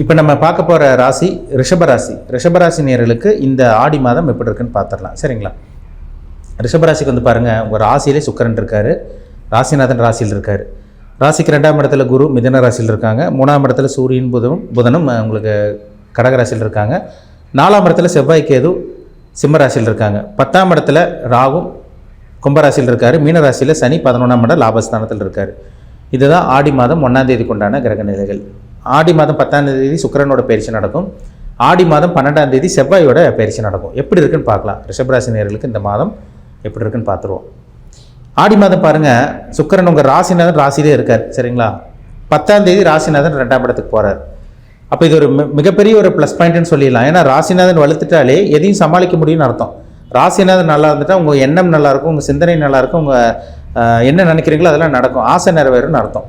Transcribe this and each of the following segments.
இப்போ நம்ம பார்க்க போகிற ராசி ரிஷபராசி ரிஷபராசி நேர்களுக்கு இந்த ஆடி மாதம் எப்படி இருக்குன்னு பார்த்துடலாம் சரிங்களா? ரிஷபராசிக்கு வந்து பாருங்கள் உங்கள் ராசியிலே சுக்கிரன் இருக்கார். ராசிநாதன் ராசியில் இருக்கார். ராசிக்கு ரெண்டாம் இடத்துல குரு மிதன ராசியில் இருக்காங்க. மூணாம் இடத்துல சூரியன் புதனும் புதனும் உங்களுக்கு கடகராசியில் இருக்காங்க. நாலாம் இடத்துல செவ்வாய் கேது சிம்மராசியில் இருக்காங்க. பத்தாம் இடத்துல ராகும் கும்பராசியில் இருக்கார். மீனராசியில் சனி பதினொன்றாம் இடம் லாபஸ்தானத்தில் இருக்கார். இதுதான் ஆடி மாதம் ஒன்றாம் தேதிக்குண்டான கிரக நிலைகள் ஆடி மாதம் பத்தாம் தேதி சுக்கரனோட பயிற்சி நடக்கும். ஆடி மாதம் பன்னெண்டாம் தேதி செவ்வாயோட பயிற்சி நடக்கும். எப்படி இருக்குன்னு பார்க்கலாம். ரிஷபராசி நேர்களுக்கு இந்த மாதம் எப்படி இருக்குன்னு பார்த்துருவோம். ஆடி மாதம் பாருங்கள் சுக்கரன் உங்கள் ராசிநாதன் ராசியிலே இருக்கார் சரிங்களா? பத்தாம் தேதி ராசிநாதன் ரெண்டாம் இடத்துக்கு போகிறார் அப்போ இது ஒரு மிகப்பெரிய ஒரு ப்ளஸ் பாயிண்ட்னு சொல்லிடலாம். ஏன்னா ராசிநாதன் வலுத்துட்டாலே எதையும் சமாளிக்க முடியும்னு அர்த்தம். ராசிநாதன் நல்லா இருந்துட்டால் உங்கள் எண்ணம் நல்லாயிருக்கும் உங்கள் சிந்தனை நல்லாயிருக்கும் உங்கள் என்ன நினைக்கிறீங்களோ அதெல்லாம் நடக்கும். ஆசை நிறைவேறும்னு அர்த்தம்.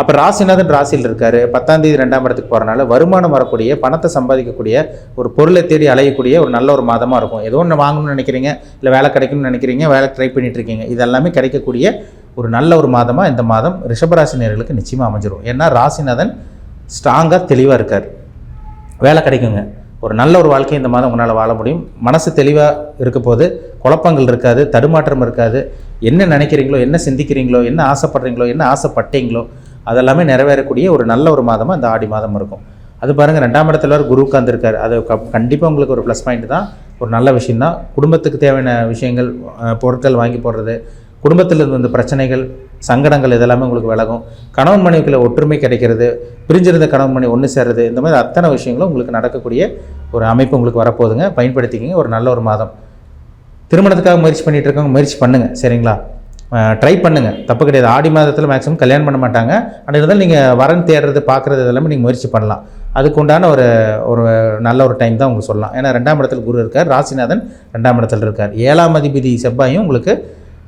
அப்போ ராசிநாதன் ராசியில் இருக்காரு. பத்தாம் தேதி ரெண்டாம் இடத்துக்கு போகிறனால வருமானம் வரக்கூடிய பணத்தை சம்பாதிக்கக்கூடிய ஒரு பொருளை தேடி அலையக்கூடிய ஒரு நல்ல ஒரு மாதமாக இருக்கும். ஏதோ ஒன்று வாங்கணும்னு நினைக்கிறீங்க இல்லை வேலை கிடைக்கணும்னு நினைக்கிறீங்க வேலை ட்ரை பண்ணிட்டு இருக்கீங்க. இதெல்லாமே கிடைக்கக்கூடிய ஒரு நல்ல ஒரு மாதமாக இந்த மாதம் ரிஷபராசி நேயர்களுக்கு நிச்சயமாக அமைஞ்சிரும். ஏன்னா ராசிநாதன் ஸ்ட்ராங்காக தெளிவாக இருக்கார். வேலை கிடைக்குங்க. ஒரு நல்ல ஒரு வாழ்க்கையை இந்த மாதம் உங்களால் வாழ முடியும். மனசு தெளிவாக இருக்க போது குழப்பங்கள் இருக்காது தடுமாற்றம் இருக்காது. என்ன நினைக்கிறீங்களோ என்ன சிந்திக்கிறீங்களோ என்ன ஆசைப்படுறீங்களோ என்ன ஆசைப்பட்டீங்களோ அதெல்லாமே நிறைவேறக்கூடிய ஒரு நல்ல ஒரு மாதமாக இந்த ஆடி மாதம் இருக்கும். அது பாருங்கள் ரெண்டாம் இடத்துல வேறு குரு உட்காந்துருக்காரு அது கண்டிப்பாக உங்களுக்கு ஒரு ப்ளஸ் பாயிண்ட் தான். ஒரு நல்ல விஷயம் தான். குடும்பத்துக்கு தேவையான விஷயங்கள் பொருட்கள் வாங்கி போடுறது குடும்பத்தில் இருந்த பிரச்சனைகள் சங்கடங்கள் இதெல்லாமே உங்களுக்கு விலகும். கணவன் மனைவிக்குள்ள ஒற்றுமை கிடைக்கிறது பிரிஞ்சிருந்த கணவன் மனைவி ஒன்று சேர்றது இந்த மாதிரி அத்தனை விஷயங்களும் உங்களுக்கு நடக்கக்கூடிய ஒரு அமைப்பு உங்களுக்கு வரப்போகுதுங்க. பயன்படுத்திக்கிங்க. ஒரு நல்ல ஒரு மாதம். திருமணத்துக்காக முயற்சி பண்ணிட்டு இருக்கவங்க முயற்சி பண்ணுங்கள் சரிங்களா? ட்ரை பண்ணுங்கள் தப்பு கிடையாது. ஆடி மாதத்தில் மேக்ஸிமம் கல்யாணம் பண்ண மாட்டாங்க. அப்படி இருந்தாலும் நீங்கள் வரன் தேடுறது பார்க்குறது இதெல்லாமே நீங்கள் முயற்சி பண்ணலாம். அதுக்கு உண்டான ஒரு ஒரு நல்ல ஒரு டைம் தான் உங்களுக்கு சொல்லலாம். ஏன்னா ரெண்டாம் இடத்துல குரு இருக்கார் ராசிநாதன் ரெண்டாம் இடத்துல இருக்கார். ஏழாம் அதிபதி செவ்வாயும் உங்களுக்கு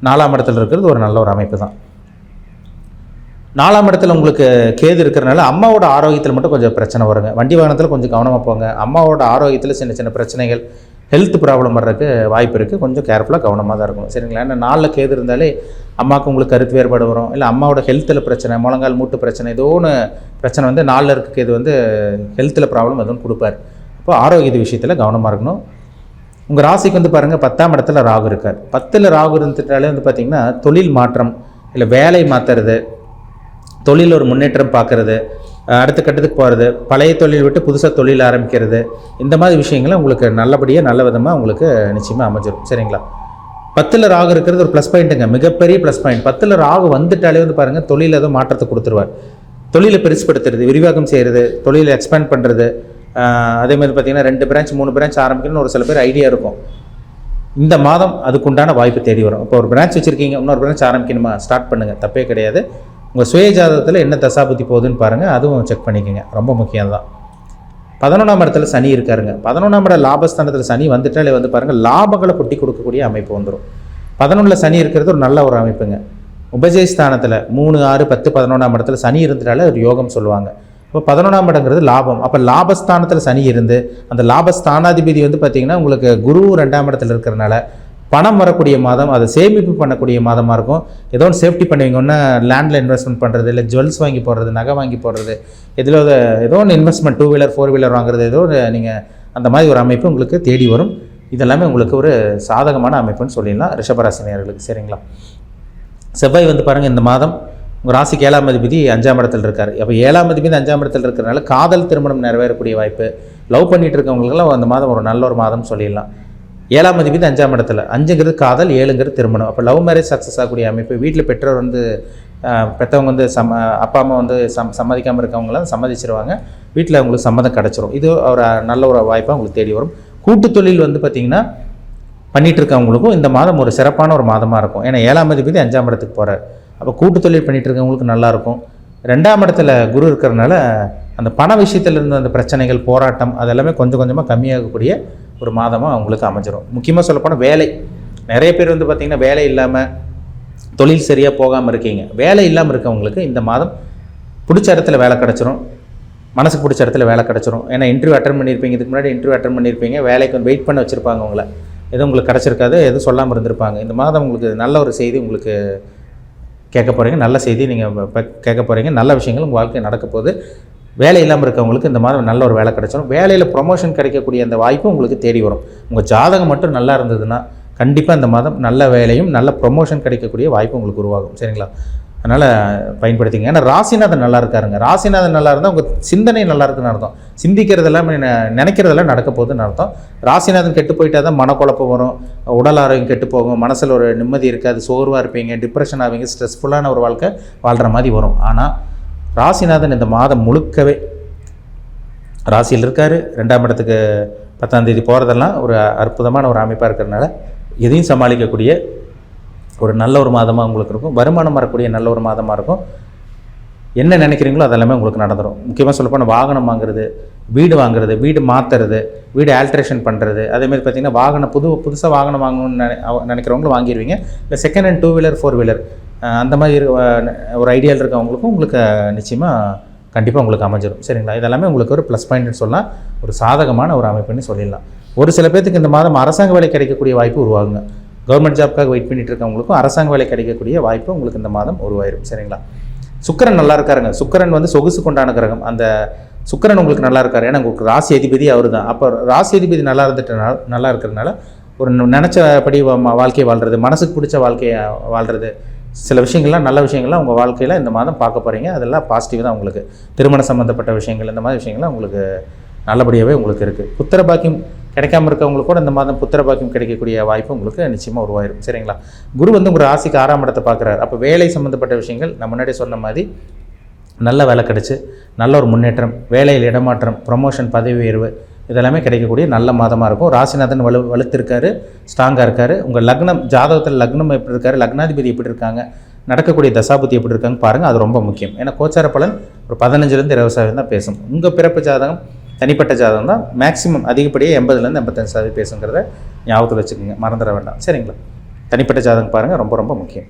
நாலாம் இடத்துல இருக்கிறது ஒரு நல்ல ஒரு அமைப்பு தான். நாலாம் இடத்துல உங்களுக்கு கேது இருக்கிறனால அம்மாவோட ஆரோக்கியத்தில் மட்டும் கொஞ்சம் பிரச்சனை வருங்க. வண்டி வாகனத்தில் கொஞ்சம் கவனமாக போங்க. அம்மாவோட ஆரோக்கியத்தில் சின்ன சின்ன பிரச்சனைகள் ஹெல்த் ப்ராப்ளம் வர்றதுக்கு வாய்ப்பு இருக்குது கொஞ்சம் கேர்ஃபுல்லாக கவனமாக தான் இருக்கணும். சரிங்களா? ஏன்னா நாளில் கேது இருந்தாலே அம்மாவுக்கு உங்களுக்கு கருத்து வேறுபாடு வரும். இல்லை அம்மாவோட ஹெல்த்தில் பிரச்சனை முழங்கால் மூட்டு பிரச்சனை ஏதோ ஒன்று பிரச்சனை வந்து நாளில் இருக்க இது வந்து ஹெல்த்தில் ப்ராப்ளம் எதுவும் கொடுப்பார். அப்போ ஆரோக்கிய விஷயத்தில் கவனமாக இருக்கணும். உங்கள் ராசிக்கு வந்து பாருங்கள் பத்தாம் இடத்துல ராகு இருக்கார். பத்தில் ராகு இருந்துட்டாலே வந்து பார்த்திங்கன்னா தொழில் மாற்றம் இல்லை வேலை மாற்றுறது தொழில் ஒரு முன்னேற்றம் பார்க்குறது அடுத்த கட்டத்துக்கு போகிறது பழைய தொழில் விட்டு புதுசாக தொழில் ஆரம்பிக்கிறது. இந்த மாதிரி விஷயங்களை உங்களுக்கு நல்லபடியாக நல்ல விதமாக உங்களுக்கு நிச்சயமாக அமைஞ்சிடும் சரிங்களா? பத்தில் ராகு இருக்கிறது ஒரு ப்ளஸ் பாயிண்ட்டுங்க மிகப்பெரிய ப்ளஸ் பாயிண்ட் பத்தில் ராகு வந்துட்டாலே வந்து பாருங்கள் தொழில் ஏதோ மாற்றத்தை கொடுத்துருவார். தொழிலை பெருசுப்படுத்துறது விரிவாக்கம் செய்கிறது தொழிலை எக்ஸ்பேண்ட் பண்ணுறது அதே மாதிரி பார்த்தீங்கன்னா ரெண்டு பிரான்ச் மூணு பிரான்ச் ஆரம்பிக்கணும்னு ஒரு சில பேர் ஐடியா இருக்கும். இந்த மாதம் அதுக்குண்டான வாய்ப்பு தேடி வரும். இப்போ ஒரு பிரான்ச் வச்சுருக்கீங்க இன்னொரு பிரான்ச் ஆரம்பிக்கணுமா? ஸ்டார்ட் பண்ணுங்கள் தப்பே கிடையாது. உங்கள் சுய ஜாதகத்தில் என்ன தசாபுத்தி போகுதுன்னு பாருங்கள் அதுவும் செக் பண்ணிக்கோங்க. ரொம்ப முக்கியம் தான். பதினொன்றாம் இடத்துல சனி இருக்காருங்க. பதினொன்றாம் இட லாபஸ்தானத்தில் சனி வந்துட்டாலே வந்து பாருங்கள் லாபங்களை கொட்டி கொடுக்கக்கூடிய அமைப்பு வந்துடும் பதினொன்றில் சனி இருக்கிறது ஒரு நல்ல ஒரு அமைப்புங்க. உபஜயஸ்தானத்தில் மூணு ஆறு பத்து பதினொன்றாம் இடத்துல சனி இருந்துட்டாலே ஒரு யோகம் சொல்லுவாங்க. இப்போ பதினொன்றாம் இடங்கிறது லாபம். அப்போ லாபஸ்தானத்தில் சனி இருந்து அந்த லாபஸ்தானாதிபதி வந்து பார்த்திங்கன்னா உங்களுக்கு குரு ரெண்டாம் இடத்துல இருக்கிறனால பணம் வரக்கூடிய மாதம் அதை சேமிப்பு பண்ணக்கூடிய மாதமாக இருக்கும். ஏதோ ஒன்று சேஃப்டி பண்ணுவீங்க ஒன்று லேண்டில் இன்வெஸ்ட்மெண்ட் பண்ணுறது இல்லை ஜுவல்ஸ் வாங்கி போடுறது நகை வாங்கி போடுறது இதில் ஏதோ ஒன்று investment two wheeler four wheeler வாங்குறது ஏதோ நீங்கள் அந்த மாதிரி ஒரு அமைப்பு உங்களுக்கு தேடி வரும். இதெல்லாமே உங்களுக்கு ஒரு சாதகமான அமைப்புன்னு சொல்லிடலாம். ரிஷபராசினியர்களுக்கு சரிங்களா? செவ்வாய் வந்து பாருங்கள் இந்த மாதம் உங்கள் ராசிக்கு ஏழாம் அதிபதி அஞ்சாம் இடத்துல இருக்கார். அப்போ ஏழாம் அதிபதி அஞ்சாம் இடத்துல இருக்கிறனால காதல் திருமணம் நிறைவேறக்கூடிய வாய்ப்பு. லவ் பண்ணிகிட்டு இருக்கவங்களுக்கெல்லாம் அந்த மாதம் ஒரு நல்ல ஒரு மாதம் சொல்லிடலாம். ஏழாம் அதிபதி அஞ்சாம் இடத்துல. அஞ்சுங்கிறது காதல் ஏழுங்கிறது திருமணம். அப்போ லவ் மேரேஜ் சக்ஸஸ் ஆகக்கூடிய அமைப்பு. வீட்டில் பெற்றோர் வந்து பெற்றவங்க வந்து சம்ம அப்பா அம்மா வந்து சம் சம்மதிக்காமல் இருக்கவங்களாம் சம்மதிச்சிருவாங்க. வீட்டில் அவங்களுக்கு சம்மதம் கிடச்சிரும். இது ஒரு நல்ல ஒரு வாய்ப்பாக அவங்களுக்கு தேடி வரும். கூட்டு தொழில் வந்து பார்த்திங்கன்னா பண்ணிகிட்டு இருக்கவங்களுக்கும் இந்த மாதம் ஒரு சிறப்பான ஒரு மாதமாக இருக்கும். ஏன்னா ஏழாம் அதிபதி அஞ்சாம் இடத்துக்கு போகிறார் அப்போ கூட்டு தொழில் பண்ணிகிட்டு இருக்கவங்களுக்கு நல்லாயிருக்கும் ரெண்டாம் இடத்துல குரு இருக்கிறனால அந்த பண விஷயத்துலேருந்து அந்த பிரச்சனைகள் போராட்டம் அதெல்லாமே கொஞ்சம் கொஞ்சமாக கம்மியாகக்கூடிய ஒரு மாதமாக அவங்களுக்கு அமைஞ்சிரும். முக்கியமாக சொல்லப்போனால் வேலை. நிறைய பேர் வந்து பார்த்திங்கன்னா வேலை இல்லாமல் தொழில் சரியாக போகாமல் இருக்கீங்க. வேலை இல்லாமல் இருக்கவங்களுக்கு இந்த மாதம் பிடிச்ச இடத்துல வேலை கிடச்சிரும். மனசுக்கு பிடிச்ச இடத்துல வேலை கிடச்சிரும். ஏன்னா இன்டர்வியூ அட்டன் பண்ணியிருப்பீங்க. இதுக்கு முன்னாடி இன்டர்வியூ அட்டன் பண்ணியிருப்பீங்க. வேலைக்கு வெயிட் பண்ண வச்சுருப்பாங்க உங்களை. எதுவும் உங்களுக்கு கிடச்சிருக்காது எதுவும் சொல்லாமல் இருந்திருப்பாங்க. இந்த மாதம் உங்களுக்கு நல்ல ஒரு செய்தி உங்களுக்கு கேட்க போகிறீங்க நல்ல செய்தி நீங்கள் கேட்க போகிறீங்க நல்ல விஷயங்கள் உங்கள் வாழ்க்கை நடக்க போகுது. வேலை இல்லாமல் இருக்கவங்களுக்கு இந்த மாதிரி நல்ல ஒரு வேலை கிடைச்சிடும் வேலையில் ப்ரொமோஷன் கிடைக்கக்கூடிய அந்த வாய்ப்பு உங்களுக்கு தேடி வரும். உங்கள் ஜாதகம் மட்டும் நல்லா இருந்ததுன்னா கண்டிப்பாக இந்த மாதம் நல்ல வேலையும் நல்ல ப்ரொமோஷன் கிடைக்கக்கூடிய வாய்ப்பு உங்களுக்கு உருவாகும். சரிங்களா? அதனால் பயன்படுத்திங்க ஏன்னா ராசிநாதன் நல்லா இருக்காருங்க. ராசிநாதன் நல்லா இருந்தால் உங்கள் சிந்தனை நல்லா இருக்குன்னு அர்த்தம். சிந்திக்கிறதெல்லாம் நெ- நினைக்கிறதெல்லாம் நடக்க போகுதுன்னு அர்த்தம். ராசிநாதன் கெட்டு போயிட்டா தான் மனக்குழப்பம் வரும். உடல் ஆரோக்கியம் கெட்டு போகும். மனசில் ஒரு நிம்மதி இருக்காது. சோர்வாக இருப்பீங்க. டிப்ரெஷன் ஆவீங்க. ஸ்ட்ரெஸ்ஃபுல்லான ஒரு வாழ்க்கை வாழ்கிற மாதிரி வரும். ஆனால் ராசிநாதன் இந்த மாதம் முழுக்கவே ராசியில் இருக்கார். ரெண்டாம் இடத்துக்கு பத்தாம் தேதி போகிறதெல்லாம் ஒரு அற்புதமான ஒரு அமைப்பாக இருக்கிறதுனால எதையும் சமாளிக்கக்கூடிய ஒரு நல்ல ஒரு மாதமாக உங்களுக்கு இருக்கும். வருமானம் வரக்கூடிய நல்ல ஒரு மாதமாக இருக்கும். என்ன நினைக்கிறீங்களோ அதெல்லாமே உங்களுக்கு நடந்துடும் முக்கியமாக சொல்லப்போனால் வாகனம் வாங்குறது வீடு வாங்குறது வீடு மாற்றுறது வீடு ஆல்ட்ரேஷன் பண்ணுறது அதேமாதிரி பார்த்திங்கன்னா வாகனம் புது புதுசாக வாகனம் வாங்கணும்னு நினை அவ- நினைக்கிறவங்களும் வாங்கிடுவீங்க இல்லை second hand two wheeler four wheeler அந்த மாதிரி ஒரு ஐடியாவில் இருக்கவங்களுக்கும் உங்களுக்கு நிச்சயமாக கண்டிப்பாக உங்களுக்கு அமைஞ்சிடும் சரிங்களா? இதெல்லாமே உங்களுக்கு ஒரு ப்ளஸ் பாயிண்ட்னு சொல்லலாம். ஒரு சாதகமான ஒரு அமைப்புன்னு சொல்லிடலாம். ஒரு சில பேர்த்துக்கு இந்த மாதம் அரசாங்க வேலை கிடைக்கக்கூடிய வாய்ப்பு உருவாகுங்க. கவர்மெண்ட் ஜாப்க்காக வெயிட் பண்ணிட்டு இருக்கவங்களுக்கும் அரசாங்க வேலை கிடைக்கக்கூடிய வாய்ப்பு உங்களுக்கு இந்த மாதம் உருவாயிரும். சரிங்களா? சுக்கரன் நல்லா இருக்காருங்க. சுக்கரன் வந்து சொகுசு கொண்டான கிரகம். அந்த சுக்கிரன் உங்களுக்கு நல்லா இருக்கார். ஏன்னா உங்களுக்கு ராசி அதிபதி அவர் தான் அப்போ ராசி அதிபதி நல்லா இருந்துட்டனால நல்லா இருக்கிறதுனால ஒரு நினச்சபடி வாழ்க்கையை வாழ்கிறது மனசுக்கு பிடிச்ச வாழ்க்கையை வாழ்கிறது சில விஷயங்கள்லாம் நல்ல விஷயங்கள்லாம் உங்கள் வாழ்க்கையில் இந்த மாதம் பார்க்க போகிறீங்க அதெல்லாம் பாசிட்டிவ் தான் உங்களுக்கு. திருமண சம்மந்தப்பட்ட விஷயங்கள் இந்த மாதிரி விஷயங்கள்லாம் உங்களுக்கு நல்லபடியாகவே உங்களுக்கு இருக்குது புத்திர பாக்கியம் கிடைக்காம இருக்கவங்களுக்கு கூட இந்த மாதம் புத்திர பாக்கியம் கிடைக்கக்கூடிய வாய்ப்பு உங்களுக்கு நிச்சயமாக உருவாயிடும் சரிங்களா? குரு வந்து உங்கள் ராசிக்கு ஆறாம் இடத்தை பார்க்குறாரு. அப்போ வேலை சம்மந்தப்பட்ட விஷயங்கள் நான் முன்னாடி சொன்ன மாதிரி நல்ல வேலை கிடச்சி நல்ல ஒரு முன்னேற்றம் வேலையில் இடமாற்றம் ப்ரொமோஷன் பதவி உயர்வு இதெல்லாமே கிடைக்கக்கூடிய நல்ல மாதமாக இருக்கும். ராசிநாதன் வலு வலுத்திருக்காரு ஸ்ட்ராங்காக இருக்கார். உங்கள் லக்னம் ஜாதகத்தில் லக்னம் எப்படி இருக்காரு லக்னாதிபதி எப்படி இருக்காங்க நடக்கக்கூடிய தசாபுத்தி எப்படி இருக்காங்க பாருங்கள் அது ரொம்ப முக்கியம். ஏன்னா கோச்சார பலன் ஒரு பதினஞ்சுலேருந்து இருபது சதவீதம் தான் பேசும். உங்கள் பிறப்பு ஜாதகம் தனிப்பட்ட ஜாதகம் தான் மேக்ஸிமம் அதிகப்படியே எண்பதுலேருந்து எண்பத்தஞ்சு சதவீதம் பேசுங்கிறத ஞாபகத்தில் வச்சுக்கோங்க மறந்துட வேண்டாம். சரிங்களா? தனிப்பட்ட ஜாதகம் பாருங்கள் ரொம்ப ரொம்ப முக்கியம்.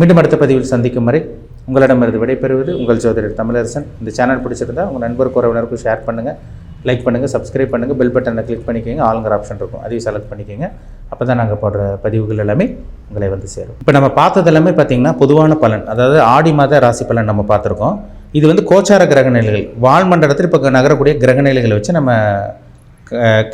மீண்டும் அடுத்த பதிவில் சந்திக்கும் வரை உங்களிடமிருந்து விடைபெறுவது உங்கள் ஜோதிடர் தமிழரசன். இந்த சேனல் பிடிச்சிருந்தா உங்கள் நண்பருக்கு உறவினருக்கும் ஷேர் பண்ணுங்கள் லைக் பண்ணுங்கள் சப்ஸ்கிரைப் பண்ணுங்கள் பெல் பட்டனை கிளிக் பண்ணிக்கோங்க. ஆளுங்கிற ஆப்ஷன் இருக்கும். அதையும் செலக்ட் பண்ணிக்கோங்க. அப்போ தான் நாங்கள் போடுற பதிவுகள் எல்லாமே உங்களை வந்து சேரும். இப்போ நம்ம பார்த்தது எல்லாமே பார்த்தீங்கன்னா பொதுவான பலன். அதாவது ஆடி மாத ராசி பலன் நம்ம பார்த்துருக்கோம். இது வந்து கோச்சார கிரக நிலைகள். வால்மண்டலத்தில் இப்போ நகரக்கூடிய கிரக நிலைகளை வச்சு நம்ம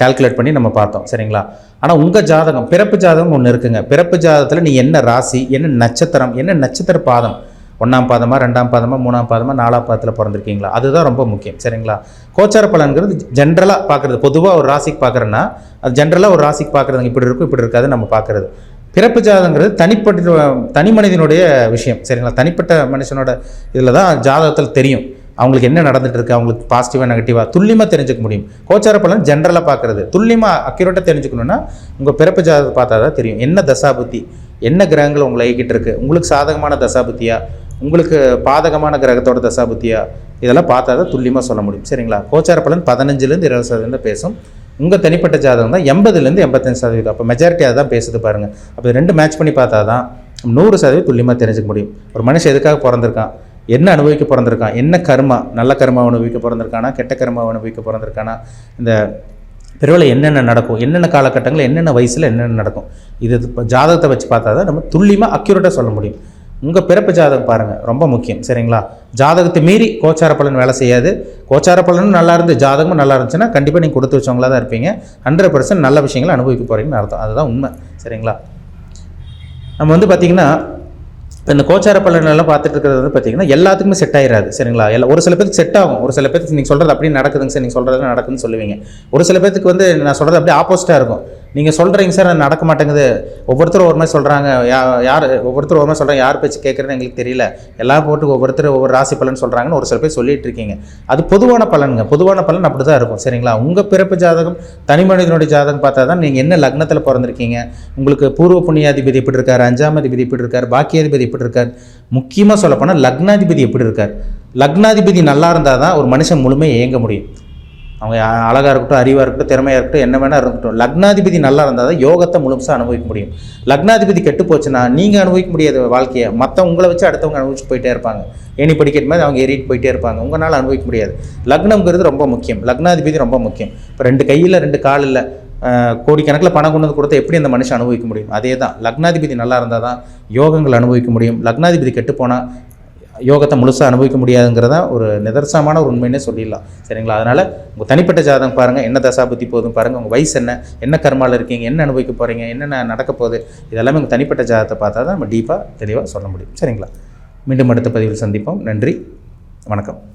கால்குலேட் பண்ணி நம்ம பார்த்தோம். சரிங்களா? ஆனால் உங்கள் ஜாதகம் பிறப்பு ஜாதகம் ஒன்று இருக்குங்க. பிறப்பு ஜாதகத்தில் நீ என்ன ராசி என்ன நட்சத்திரம் என்ன நட்சத்திர பாதம் ஒன்றாம் பாதமாக ரெண்டாம் பாதமாக மூணாம் பாதமாக நாலாம் பாதத்தில் பிறந்திருக்கீங்களா? அதுதான் ரொம்ப முக்கியம். சரிங்களா? கோச்சார பலன்கிறது ஜென்ரலாக பார்க்குறது. பொதுவாக ஒரு ராசிக்கு பார்க்குறேன்னா அது ஜென்ரலாக ஒரு ராசிக்கு பார்க்குறது இப்படி இருக்கும் இப்படி இருக்காது நம்ம பார்க்குறது. பிறப்பு ஜாதகங்கிறது தனிப்பட்ட தனி மனிதனுடைய விஷயம். சரிங்களா? தனிப்பட்ட மனுஷனோட இதில் தான் ஜாதகத்தில் தெரியும். அவங்களுக்கு என்ன நடந்துட்டு இருக்கு அவங்களுக்கு பாசிட்டிவாக நெகட்டிவாக துல்லியமாக தெரிஞ்சுக்க முடியும். கோச்சார பலன் ஜென்ரலாக பார்க்குறது. துல்லியமாக அக்யூரேட்டாக தெரிஞ்சுக்கணுன்னா உங்கள் பிறப்பு ஜாதகத்தை பார்த்தா தான் தெரியும். என்ன தசாபுத்தி என்ன கிரகங்கள் உங்களை இயக்கிட்டு இருக்கு? உங்களுக்கு சாதகமான தசாபுத்தியாக உங்களுக்கு பாதகமான கிரகத்தோட தசாபுத்தியா? இதெல்லாம் பார்த்தா தான் துல்லியமாக சொல்ல முடியும். சரிங்களா? கோச்சார பலன் பதினஞ்சுலேருந்து இருபது சதவீதம் பேசும். உங்கள் தனிப்பட்ட ஜாதகம் தான் எண்பதுலேருந்து எண்பத்தஞ்சு சதவீதம். அப்போ மெஜாரிட்டி அதை தான் பேசுது பாருங்கள் அப்போ ரெண்டு மேட்ச் பண்ணி பார்த்தா தான் நூறு சதவீதம் துல்லியமாக தெரிஞ்சுக்க முடியும். ஒரு மனுஷன் எதுக்காக பிறந்திருக்கான்? என்ன அனுபவிக்க பிறந்திருக்கான்? என்ன கர்மா? நல்ல கர்மா அனுபவிக்க பிறந்திருக்கானா? கெட்ட கர்மா அனுபவிக்க பிறந்திருக்கானா? இந்த பிறவில் என்னென்ன நடக்கும்? என்னென்ன காலகட்டங்களில் என்னென்ன வயசில் என்னென்ன நடக்கும்? இது ஜாதகத்தை வச்சு பார்த்தா தான் நம்ம துல்லியமாக அக்யூரேட்டாக சொல்ல முடியும். உங்கள் பிறப்பு ஜாதகம் பாருங்கள் ரொம்ப முக்கியம் சரிங்களா? ஜாதகத்தை மீறி கோச்சார பலன் வேலை செய்யாது. கோச்சார பலனும் நல்லா இருந்து ஜாதகமும் நல்லா இருந்துச்சுன்னா கண்டிப்பாக நீங்கள் கொடுத்து வச்சவங்களா தான் இருப்பீங்க. ஹண்ட்ரட் பர்சன்ட் நல்ல விஷயங்களை அனுபவிக்க போகிறீங்கன்னு அர்த்தம். அதுதான் உண்மை சரிங்களா? நம்ம வந்து பார்த்திங்கன்னா இந்த கோச்சார பலன் பார்த்துட்டு இருக்கிறது வந்து பார்த்தீங்கன்னா எல்லாத்துக்குமே செட் ஆயிராது சரிங்களா? எல்லா ஒரு சில பேருக்கு செட் ஆகும். ஒரு சில பேருக்கு நீங்கள் சொல்கிறது அப்படியே நடக்குதுங்க சார். நீங்கள் சொல்கிறது நடக்குதுன்னு சொல்லுவீங்க. ஒரு சில பேருக்கு வந்து நான் சொல்கிறது அப்படியே ஆப்போசிட்டாக இருக்கும். நீங்கள் சொல்கிறீங்க சார் அது நடக்க மாட்டேங்குது. ஒவ்வொருத்தரும் ஒரு மாதிரி சொல்கிறாங்க யார் ஒவ்வொருத்தரும் ஒரு மாதிரி சொல்கிறாங்க யார் பேச்சு கேட்குறேன்னு எங்களுக்கு தெரியல. எல்லாம் போட்டு ஒவ்வொருத்தர் ஒவ்வொரு ராசி பலன் சொல்கிறாங்கன்னு ஒரு சில பேர் சொல்லிட்டு இருக்கீங்க. அது பொதுவான பலனுங்க. பொதுவான பலன் அப்படி தான் இருக்கும் சரிங்களா? உங்கள் பிறப்பு ஜாதகம் தனி மனிதனுடைய ஜாதகம் பார்த்தா தான் நீங்கள் என்ன லக்னத்தில் பிறந்திருக்கீங்க? உங்களுக்கு பூர்வ புண்ணியாதிபதி எப்படி இருக்கார்? அஞ்சாம் அதிபதி எப்படி இருக்கார்? பாக்கியாதிபதி எப்படி இருக்கார் முக்கியமாக சொல்லப்போனால் லக்னாதிபதி எப்படி இருக்கார் லக்னாதிபதி நல்லா இருந்தால் தான் ஒரு மனுஷன் முழுமையை இயங்க முடியும். அவங்க அழகாக இருக்கட்டும் அறிவாக இருக்கட்டும் திறமையாக இருக்கட்டும் என்ன வேணா இருக்கட்டும் லக்னாதிபதி நல்லா இருந்தால் தான் யோகத்தை முழுசாக அனுபவிக்க முடியும். லக்னாதிபதி கெட்டு போச்சுன்னா நீங்கள் அனுபவிக்க முடியாத வாழ்க்கையை மற்ற உங்களை வச்சு அடுத்தவங்க அனுபவிச்சு போயிட்டே இருப்பாங்க. ஏணி படிக்கிற மாதிரி அவங்க ஏறிட்டு போயிட்டே இருப்பாங்க. உங்களால் அனுபவிக்க முடியாது. லக்னங்கிறது ரொம்ப முக்கியம். லக்னாதிபதி ரொம்ப முக்கியம். இப்போ ரெண்டு கையில் ரெண்டு கால் இல்லை கோடிக்கணக்கில் பணம் கொண்டு வந்து கொடுத்தா எப்படி அந்த மனுஷன் அனுபவிக்க முடியும்? அதே தான் லக்னாதிபதி நல்லா இருந்தால் தான் யோகங்கள் அனுபவிக்க முடியும். லக்னாதிபதி கெட்டுப்போனால் யோகத்தை முழுசாக அனுபவிக்க முடியாதுங்கிறதா ஒரு நிதர்சனமான ஒரு உண்மைன்னே சொல்லிடலாம். சரிங்களா? அதனால் உங்கள் தனிப்பட்ட ஜாதகம் பாருங்கள் என்ன தசா புத்தி போதும் பாருங்கள் உங்கள் வயசு என்ன? என்ன கர்மாவில் இருக்கீங்க? என்ன அனுபவிக்க போகிறீங்க என்னென்ன நடக்க போகுது? இதெல்லாமே உங்கள் தனிப்பட்ட ஜாதகத்தை பார்த்தா தான் நம்ம டீப்பாக தெளிவாக சொல்ல முடியும். சரிங்களா? மீண்டும் அடுத்த பதிவில் சந்திப்போம். நன்றி. வணக்கம்.